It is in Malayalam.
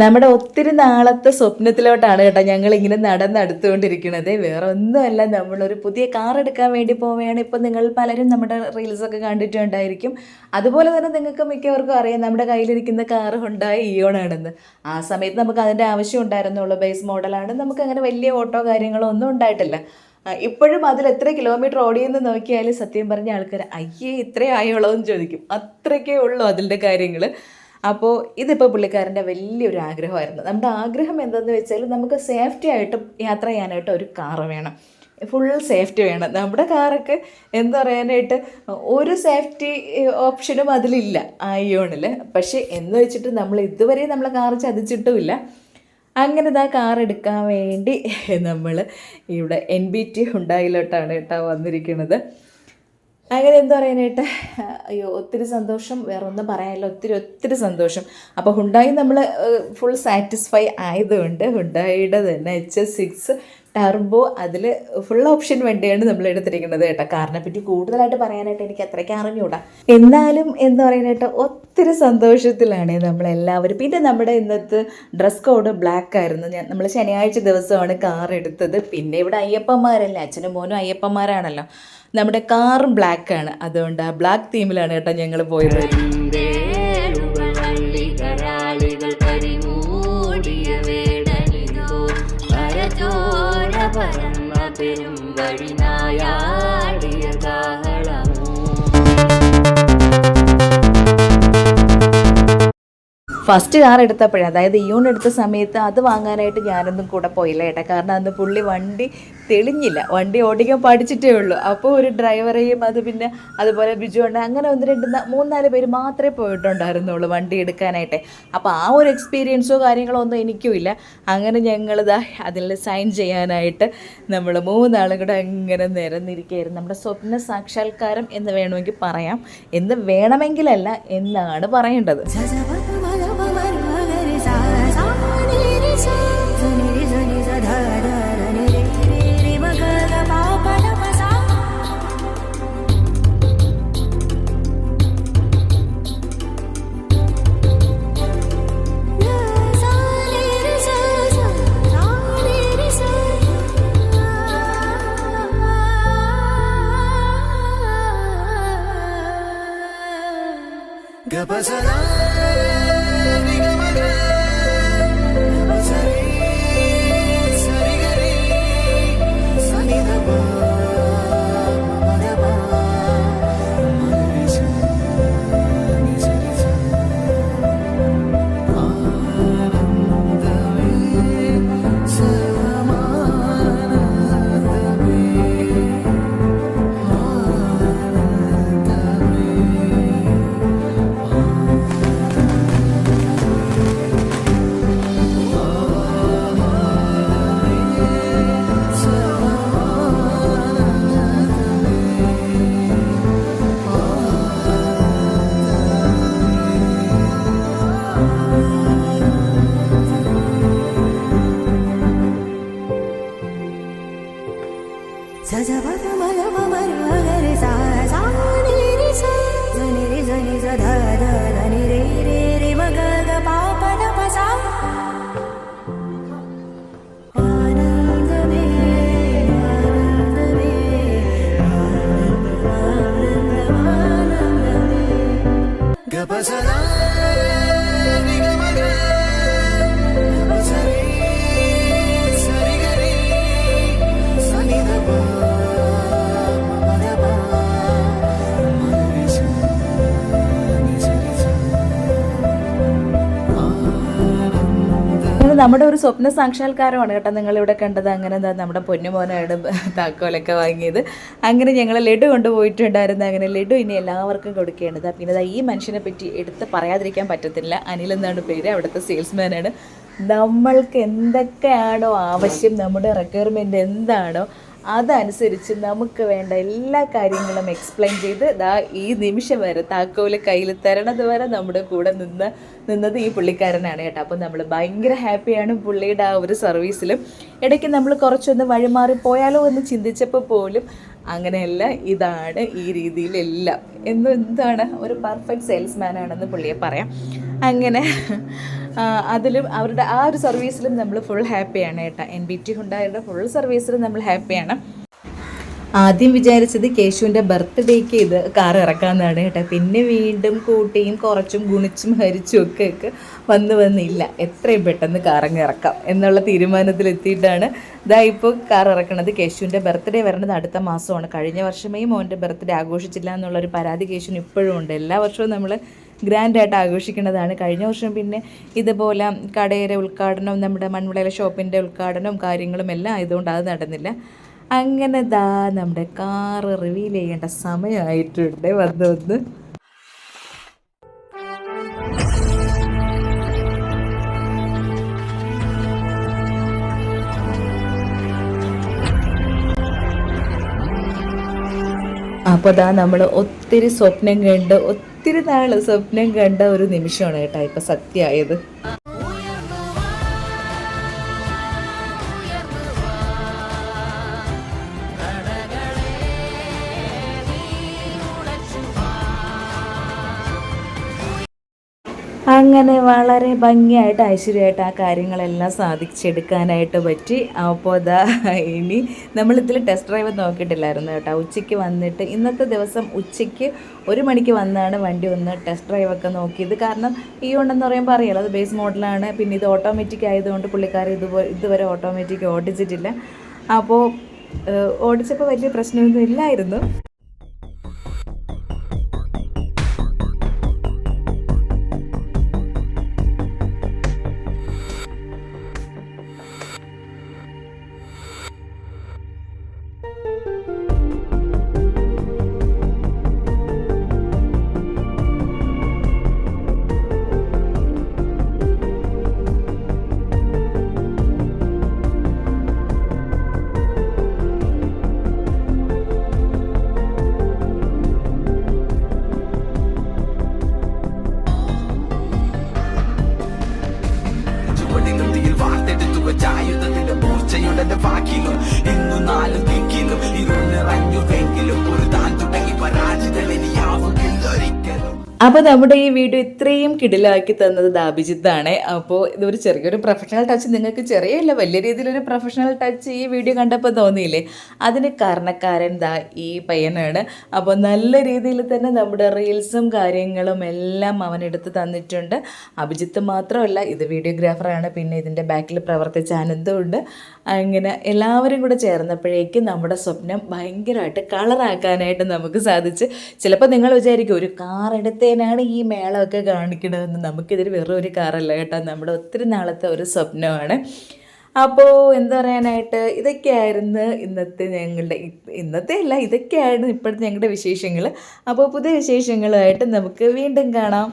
നമ്മുടെ ഒത്തിരി നാളത്തെ സ്വപ്നത്തിലോട്ടാണ് കേട്ടോ ഞങ്ങൾ ഇങ്ങനെ നടന്നെടുത്തുകൊണ്ടിരിക്കുന്നത്. വേറെ ഒന്നുമല്ല നമ്മളൊരു പുതിയ കാർ എടുക്കാൻ വേണ്ടി പോവുകയാണ്. ഇപ്പം നിങ്ങൾ പലരും നമ്മുടെ റീൽസൊക്കെ കണ്ടിട്ടുണ്ടായിരിക്കും. അതുപോലെ തന്നെ നിങ്ങൾക്ക് മിക്കവർക്കും അറിയാം നമ്മുടെ കയ്യിലിരിക്കുന്ന കാർ ഹുണ്ടായി ഇയോൺ ആണെന്ന്. ആ സമയത്ത് നമുക്ക് അതിന്റെ ആവശ്യം ഉണ്ടായിരുന്നുള്ളൂ. ബേസ് മോഡലാണ് നമുക്ക് അങ്ങനെ വലിയ ഓട്ടോ കാര്യങ്ങളോ ഒന്നും ഉണ്ടായിട്ടില്ല. ഇപ്പോഴും അതിൽ എത്ര കിലോമീറ്റർ ഓടിയെന്ന് നോക്കിയാൽ സത്യം പറഞ്ഞ ആൾക്കാർ അയ്യേ ഇത്രേ ആയോളോ എന്ന് ചോദിക്കും. അത്രയ്ക്കേ ഉള്ളൂ അതിന്റെ കാര്യങ്ങൾ അപ്പോൾ ഇതിപ്പോൾ പുള്ളിക്കാരന്റെ വലിയൊരു ആഗ്രഹമായിരുന്നു. നമ്മുടെ ആഗ്രഹം എന്തെന്ന് വെച്ചാൽ നമുക്ക് സേഫ്റ്റി ആയിട്ട് യാത്ര ചെയ്യാനായിട്ട് ഒരു കാറ് വേണം. ഫുൾ സേഫ്റ്റി വേണം. നമ്മുടെ കാറൊക്കെ എന്താ പറയാനായിട്ട് ഒരു സേഫ്റ്റി ഓപ്ഷനും അതിലില്ല. ഐയോണിൽ പക്ഷേ എന്ന് വെച്ചിട്ട് നമ്മൾ ഇതുവരെ നമ്മൾ കാറ് ചതിച്ചിട്ടുമില്ല. അങ്ങനെ ഇതാ കാർ എടുക്കാൻ വേണ്ടി നമ്മൾ ഇവിടെ എൻ ബി ടി ഉണ്ടായിലോട്ടാണ് കേട്ടോ വന്നിരിക്കുന്നത്. അങ്ങനെ എന്താ പറയാനായിട്ട്? അയ്യോ ഒത്തിരി സന്തോഷം. വേറെ ഒന്നും പറയാനില്ല. ഒത്തിരി ഒത്തിരി സന്തോഷം. അപ്പോൾ ഹുണ്ടായി നമ്മൾ ഫുൾ സാറ്റിസ്ഫൈ ആയതുകൊണ്ട് ഹുണ്ടായിയുടെ തന്നെ എച്ച് എസ് സിക്സ് ടർബോ അതിൽ ഫുൾ ഓപ്ഷൻ വേണ്ടിയാണ് നമ്മൾ എടുത്തിരിക്കുന്നത് കേട്ടോ. കാറിനെ പറ്റി കൂടുതലായിട്ട് പറയാനായിട്ട് എനിക്ക് അത്രയ്ക്ക് അറിഞ്ഞൂടാ. എന്നാലും എന്ന് പറയാനായിട്ട് ഒത്തിരി സന്തോഷത്തിലാണ് നമ്മളെല്ലാവരും. പിന്നെ നമ്മുടെ ഇന്നത്തെ ഡ്രസ് കോഡ് ബ്ലാക്ക് ആയിരുന്നു. ഞാൻ നമ്മൾ ശനിയാഴ്ച ദിവസമാണ് കാർ എടുത്തത്. പിന്നെ ഇവിടെ അയ്യപ്പന്മാരല്ലേ? അച്ഛനും മോനും അയ്യപ്പന്മാരാണല്ലോ. നമ്മുടെ കാറും ബ്ലാക്ക് ആണ്. അതുകൊണ്ട് ആ ബ്ലാക്ക് തീമിലാണ് കേട്ടോ ഞങ്ങൾ പോയത്. பெரும் வழி நாயாடியதா ഫസ്റ്റ് കാർ എടുത്തപ്പോഴേ അതായത് ഇയോൺ എടുത്ത സമയത്ത് അത് വാങ്ങാനായിട്ട് ഞാനൊന്നും കൂടെ പോയില്ല ഏട്ടാ. കാരണം അന്ന് പുള്ളി വണ്ടി തെളിഞ്ഞില്ല. വണ്ടി ഓടിക്കാൻ പഠിച്ചിട്ടേ ഉള്ളൂ. അപ്പോൾ ഒരു ഡ്രൈവറേയും അത് പിന്നെ അതുപോലെ ബിജു ഉണ്ട്. അങ്ങനെ ഒന്ന് രണ്ട് മൂന്നാൽ പേര് മാത്രമേ പോയിട്ടുണ്ടായിരുന്നുള്ളൂ വണ്ടി എടുക്കാനായിട്ട്. അപ്പോൾ ആ ഒരു എക്സ്പീരിയൻസോ കാര്യങ്ങളോ ഒന്നും എനിക്കും ഇല്ല. അങ്ങനെ ഞങ്ങളിതാ അതിൽ സൈൻ ചെയ്യാനായിട്ട് നമ്മൾ മൂന്നാളും കൂടെ അങ്ങനെ നിരന്നിരിക്കുകയായിരുന്നു. നമ്മുടെ സ്വപ്ന സാക്ഷാത്കാരം എന്ന് വേണമെങ്കിൽ പറയാം. എന്ന് വേണമെങ്കിലല്ല എന്നാണ് പറയേണ്ടത്. Cause सजवत मलम मरगर सा सा नि रे सा रे रे रे रे मग നമ്മുടെ ഒരു സ്വപ്ന സാക്ഷാത്കാരമാണ് കേട്ടോ നിങ്ങളിവിടെ കണ്ടത്. അങ്ങനെ എന്താ നമ്മുടെ പൊന്നുമോനാണ് താക്കോലൊക്കെ വാങ്ങിയത്. അങ്ങനെ ഞങ്ങൾ ലഡു കൊണ്ടുപോയിട്ടുണ്ടായിരുന്നു. അങ്ങനെ ലഡു ഇനി എല്ലാവർക്കും കൊടുക്കേണ്ടത് പിന്നെ ഈ മനുഷ്യനെ പറ്റി എടുത്ത് പറയാതിരിക്കാൻ പറ്റത്തില്ല. അനിൽ എന്നാണ് പേര്. അവിടുത്തെ സെയിൽസ്മാനാണ്. നമ്മൾക്ക് എന്തൊക്കെയാണോ ആവശ്യം നമ്മുടെ റിക്വയർമെന്റ് എന്താണോ അതനുസരിച്ച് നമുക്ക് വേണ്ട എല്ലാ കാര്യങ്ങളും എക്സ്പ്ലെയിൻ ചെയ്ത് ദാ ഈ നിമിഷം വരെ താക്കോൽ കയ്യിൽ തരണത് വരെ നമ്മുടെ കൂടെ നിന്ന് നിന്നത് ഈ പുള്ളിക്കാരനാണ് കേട്ടോ. അപ്പോൾ നമ്മൾ ഭയങ്കര ഹാപ്പിയാണ് പുള്ളിയുടെ ആ ഒരു സർവീസിലും. ഇടയ്ക്ക് നമ്മൾ കുറച്ചൊന്ന് വഴിമാറി പോയാലോ എന്ന് ചിന്തിച്ചപ്പോൾ പോലും അങ്ങനെയല്ല ഇതാണ് ഈ രീതിയിലെല്ലാം. എന്ന് എന്താണ്? ഒരു പെർഫെക്റ്റ് സെയിൽസ്മാൻ ആണെന്ന് പുള്ളിയെ പറയാം. അങ്ങനെ. അതിലും അവരുടെ ആ ഒരു സർവീസിലും നമ്മൾ ഫുൾ ഹാപ്പിയാണ് കേട്ടോ. എൻ ബി ടി ഹുണ്ടായുടെ ഫുൾ സർവീസിലും നമ്മൾ ഹാപ്പിയാണ് ആദ്യം വിചാരിച്ചത് കേശുവിന്റെ ബർത്ത്ഡേക്ക് ഇത് കാർ ഇറക്കാമെന്നാണ് കേട്ടോ. പിന്നെ വീണ്ടും കൂട്ടിയും കുറച്ചും ഗുണിച്ചും ഹരിച്ചും ഒക്കെ ഒക്കെ വന്ന് വന്നില്ല. എത്രയും പെട്ടെന്ന് കാറങ്ങ് ഇറക്കാം എന്നുള്ള തീരുമാനത്തിലെത്തിയിട്ടാണ് ഇതാ ഇപ്പോൾ കാർ ഇറക്കണത്. കേശുവിന്റെ ബർത്ത്ഡേ വരണത് അടുത്ത മാസമാണ്. കഴിഞ്ഞ വർഷമേ മോന്റെ ബർത്ത്ഡേ ആഘോഷിച്ചില്ല എന്നുള്ളൊരു പരാതി കേശുവിന് ഇപ്പോഴും ഉണ്ട്. എല്ലാ വർഷവും നമ്മൾ ഗ്രാൻഡായിട്ട് ആഘോഷിക്കുന്നതാണ്. കഴിഞ്ഞ വർഷം പിന്നെ ഇതുപോലെ കടയുടെ ഉദ്ഘാടനവും നമ്മുടെ മൺവിളയിലെ ഷോപ്പിന്റെ ഉദ്ഘാടനവും കാര്യങ്ങളും എല്ലാം ആയതുകൊണ്ട് അത് നടന്നില്ല. അങ്ങനെ ദാ നമ്മുടെ കാറ് റിവീൽ ചെയ്യേണ്ട സമയമായിട്ടുണ്ട്. വന്ന് വന്ന്. അപ്പോൾ ദാ നമ്മൾ ഒത്തിരി സ്വപ്നം കണ്ട് ഒത്തിരി നാൾ സ്വപ്നം കണ്ട ഒരു നിമിഷമാണ് കേട്ടോ ഇപ്പം സത്യമായത് അങ്ങനെ വളരെ ഭംഗിയായിട്ട് ഐശ്വര്യമായിട്ട് ആ കാര്യങ്ങളെല്ലാം സാധിച്ചെടുക്കാനായിട്ട് പറ്റി. അപ്പോൾ അതാ ഇനി നമ്മളിതിൽ ടെസ്റ്റ് ഡ്രൈവ് നോക്കിയിട്ടില്ലായിരുന്നു കേട്ടോ. ഉച്ചയ്ക്ക് വന്നിട്ട് ഇന്നത്തെ ദിവസം ഉച്ചയ്ക്ക് ഒരു മണിക്ക് വന്നാണ് വണ്ടി ഒന്ന് ടെസ്റ്റ് ഡ്രൈവൊക്കെ നോക്കിയത്. കാരണം ഈ ഉണ്ടെന്ന് പറയുമ്പോൾ അറിയാലോ അത് ബേസ് മോഡലാണ് പിന്നെ ഇത് ഓട്ടോമാറ്റിക് ആയതുകൊണ്ട് പുള്ളിക്കാർ ഇതുപോലെ ഇതുവരെ ഓട്ടോമാറ്റിക് ഓടിച്ചിട്ടില്ല. അപ്പോൾ ഓടിച്ചപ്പോൾ വലിയ പ്രശ്നമൊന്നും ഇല്ലായിരുന്നു. വാർത്തെടുത്തു വെച്ച ആയുധത്തിന്റെ മൂർച്ചയുടെ വാക്കിലും ഇന്നു നാലും ദിക്കിലും ഇരുൾ നിറഞ്ഞുവെങ്കിലും ഒരു അപ്പോൾ നമ്മുടെ ഈ വീഡിയോ ഇത്രയും കിടിലാക്കി തന്നത് ദാബിജിത്താണ് അപ്പോൾ ഇതൊരു ചെറിയൊരു പ്രൊഫഷണൽ ടച്ച് നിങ്ങൾക്ക് ചെറിയല്ല വലിയ രീതിയിലൊരു പ്രൊഫഷണൽ ടച്ച് ഈ വീഡിയോ കണ്ടപ്പോൾ തോന്നിയില്ലേ? അതിന് കാരണക്കാരൻ ദാ ഈ പയ്യനാണ്. അപ്പോൾ നല്ല രീതിയിൽ തന്നെ നമ്മുടെ റീൽസും കാര്യങ്ങളും എല്ലാം അവൻ എടുത്ത് തന്നിട്ടുണ്ട്. അഭിജിത്ത് മാത്രമല്ല ഇത് വീഡിയോഗ്രാഫറാണ് പിന്നെ ഇതിന്റെ ബാക്കിൽ പ്രവർത്തിച്ച അനന്തമുണ്ട് അങ്ങനെ എല്ലാവരും കൂടെ ചേർന്നപ്പോഴേക്കും നമ്മുടെ സ്വപ്നം ഭയങ്കരമായിട്ട് കളറാക്കാനായിട്ട് നമുക്ക് സാധിച്ച്. ചിലപ്പോൾ നിങ്ങൾ വിചാരിക്കും ഒരു കാർ എടുത്തേനാണ് ഈ മേളമൊക്കെ കാണിക്കണമെന്ന് നമുക്കിതൊരു വെറും ഒരു കാറല്ല കേട്ടോ. നമ്മുടെ ഒത്തിരി നാളത്തെ ഒരു സ്വപ്നമാണ്. അപ്പോൾ എന്താ പറയാനായിട്ട് ഇതൊക്കെയായിരുന്നു ഇന്നത്തെ ഞങ്ങളുടെ ഇന്നത്തെ അല്ല ഇതൊക്കെയായിരുന്നു ഇപ്പോഴത്തെ ഞങ്ങളുടെ വിശേഷങ്ങൾ അപ്പോൾ പുതിയ വിശേഷങ്ങളുമായിട്ട് നമുക്ക് വീണ്ടും കാണാം.